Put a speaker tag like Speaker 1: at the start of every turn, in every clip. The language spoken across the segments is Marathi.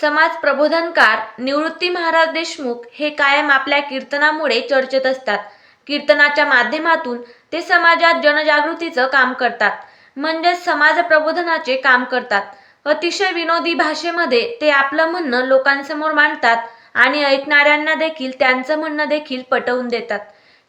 Speaker 1: समाज प्रबोधनकार निवृत्ती महाराज देशमुख हे कायम आपल्या कीर्तनामुळे चर्चेत असतात. कीर्तनाच्या माध्यमातून ते समाजात जनजागृतीचं काम करतात. म्हणजेच समाज प्रबोधनाचे काम करतात. अतिशय विनोदी भाषेमध्ये ते आपलं म्हणणं लोकांसमोर मांडतात आणि ऐकणाऱ्यांना देखील त्यांचं म्हणणं देखील पटवून देतात.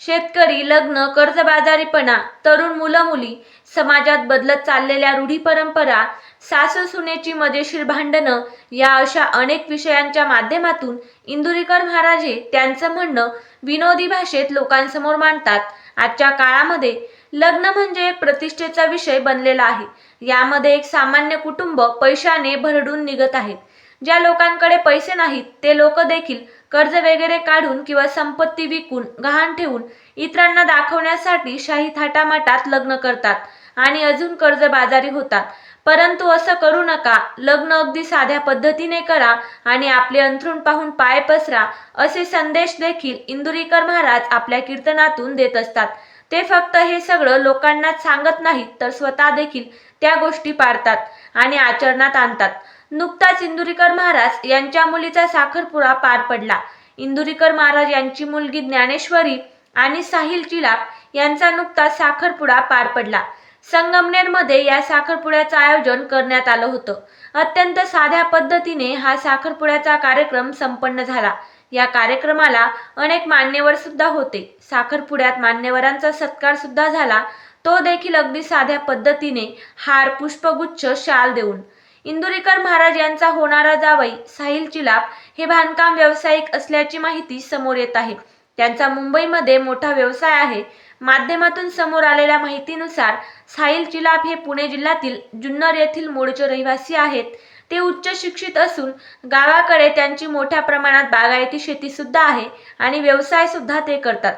Speaker 1: शेतकरी लग्न कर्जबाजारीपणा तरुण मुलं मुली समाजात बदलत चाललेल्या रूढी परंपरा सासू सुनेची मजेशीर भांडणं या अशा अनेक विषयांच्या माध्यमातून इंदुरीकर महाराज हे त्यांचं म्हणणं विनोदी भाषेत लोकांसमोर मांडतात. आजच्या काळामध्ये लग्न म्हणजे प्रतिष्ठेचा विषय बनलेला आहे. यामध्ये एक सामान्य कुटुंब पैशाने भरडून निघत आहेत ज्या लोकांकडे पैसे नाहीत ते लोक देखील कर्ज वगैरे काढून किंवा संपत्ती विकून गहाण ठेवून इतरांना दाखवण्यासाठी शाही थाटामाटात लग्न करतात आणि अजून कर्जबाजारी होतात. परंतु असं करू नका. लग्न अगदी साध्या पद्धतीने करा आणि आपले अंथरूण पाहून पाय पसरा असे संदेश देखील इंदुरीकर महाराज आपल्या कीर्तनातून देत असतात. ते फक्त हे सगळं लोकांना सांगत नाहीत तर स्वतः देखील त्या गोष्टी पाळतात आणि आचरणात आणतात. नुकताच इंदुरीकर महाराज यांच्या मुलीचा साखरपुडा पार पडला. इंदुरीकर महाराज यांची मुलगी ज्ञानेश्वरी आणि साहिल चिलाप यांचा नुकताच साखरपुडा पार पडला. संगमनेरमध्ये या साखरपुड्याचं आयोजन करण्यात आलं होतं. अत्यंत साध्या पद्धतीने हा साखरपुड्याचा कार्यक्रम संपन्न झाला. या कार्यक्रमाला अनेक मान्यवर सुद्धा होते. साखरपुड्यात मान्यवरांचा सत्कार सुद्धा झाला. तो देखील अगदी साध्या पद्धतीने हार पुष्पगुच्छ शाल देऊन इंदुरीकर महाराज यांचा होणारा जावई साहिल चिलाप हे बांधकाम व्यावसायिक असल्याची माहिती समोर येत आहे. त्यांचा मुंबईमध्ये मोठा व्यवसाय आहे. माध्यमातून समोर आलेल्या माहितीनुसार साहिल चिलाप हे पुणे जिल्ह्यातील जुन्नर येथील मूळचे रहिवासी आहेत. ते उच्च शिक्षित असून गावाकडे त्यांची मोठ्या प्रमाणात बागायती शेती सुद्धा आहे आणि व्यवसाय सुद्धा ते करतात.